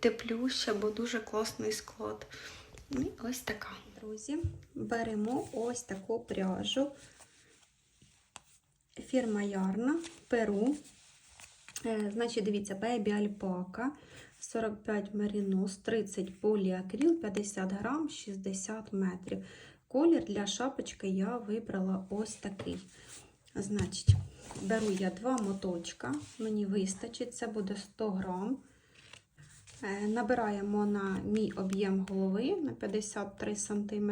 Теплюща, бо дуже класний склад. І ось така. Друзі, беремо ось таку пряжу. Фірма Ярна, Перу. Е, Значить, дивіться, Baby Alpaca, 45 меринос, 30 поліакрил, 50 грам, 60 метрів. Колір для шапочки я вибрала ось такий. Значить, беру я два моточка, мені вистачить, це буде 100 грам. Е, Набираємо на мій об'єм голови на 53 см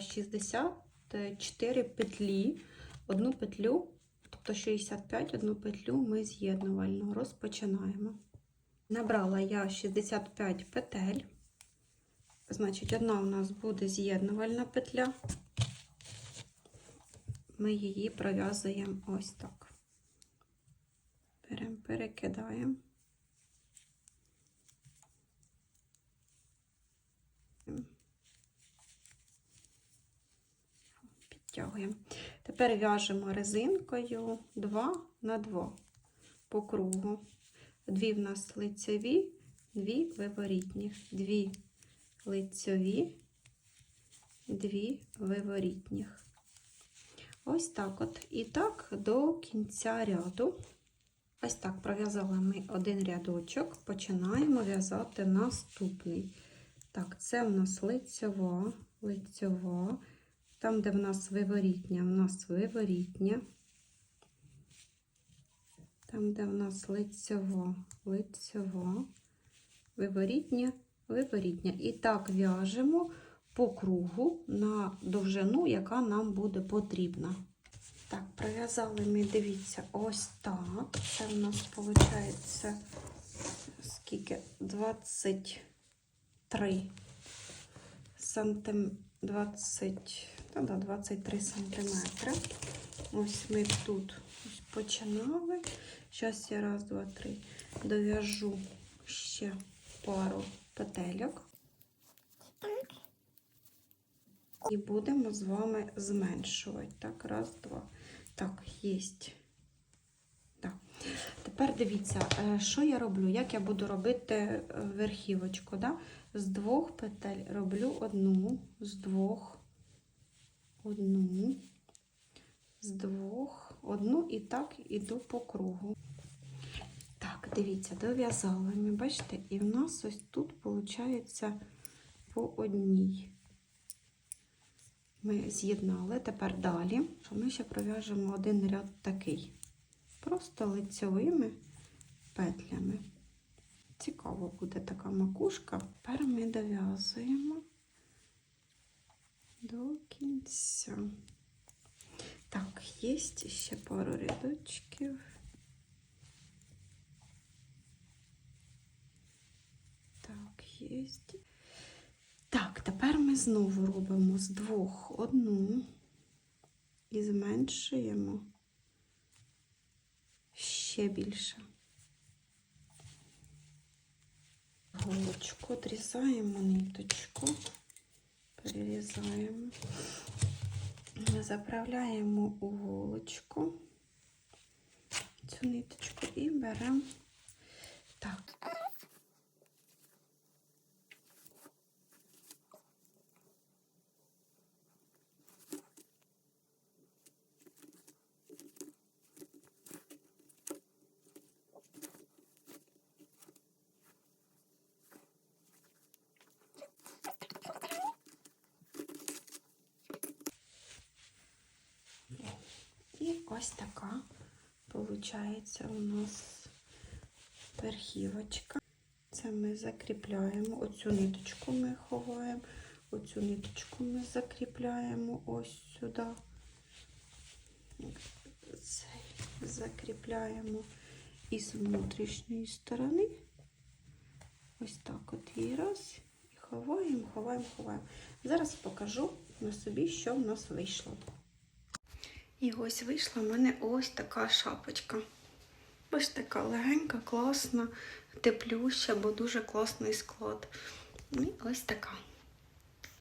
64 петлі. Одну петлю, тобто 65, одну петлю ми з'єднувально розпочинаємо. Набрала я 65 петель. Значить, одна у нас буде з'єднувальна петля. Ми її пров'язуємо ось так. Перекидаємо. Підтягуємо. Тепер в'яжемо резинкою 2 на 2 по кругу. Дві в нас лицеві, дві виворітні. Дві лицеві, дві виворітніх. Ось так от. І так до кінця ряду. Ось так пров'язали ми один рядочок, починаємо в'язати наступний. Так, це в нас лицьова, лицьова. Там, де в нас виворітня, в нас виворітня. Там, де в нас лицьова, лицьова, виворітня, виворітня. І так в'яжемо по кругу на довжину, яка нам буде потрібна. Так, пров'язали ми, дивіться, ось так. Це в нас виходить скільки? 23 сантим 20, та да, 23 сантиметри. Ось ми тут ось починали. Зараз я раз, два, три дов'яжу ще пару петельок. І будемо з вами зменшувати. Так, раз, два. Так, єсть. Так. Тепер дивіться, е, що я роблю, як я буду робити е, верхівочку. Да? З двох петель роблю одну, з двох, одну, з двох, одну і так іду по кругу. Так, дивіться, дов'язали ми, бачите, і в нас ось тут виходить по одній. Ми з'єднали. Тепер далі, ми ще пров'яжемо один ряд такий. Просто лицьовими петлями. Цікаво буде така макушка. Тепер ми дов'язуємо до кінця. Так, є ще пару рядочків. Так, є. Так, тепер ми знову робимо з двох одну і зменшуємо ще більше. Голочку отрізаємо ниточку, перерізаємо, заправляємо у голочку цю ниточку і беремо так. І ось така виходить у нас верхівочка. Це ми закріпляємо, оцю ниточку ми ховаємо, оцю ниточку ми закріпляємо ось сюди. Цей закріпляємо із внутрішньої сторони. Ось так от і раз. І ховаємо, ховаємо, ховаємо. Зараз покажу на собі, що в нас вийшло. І ось вийшла в мене ось така шапочка. Ось така легенька, класна, теплюща, бо дуже класний склад. І ось така.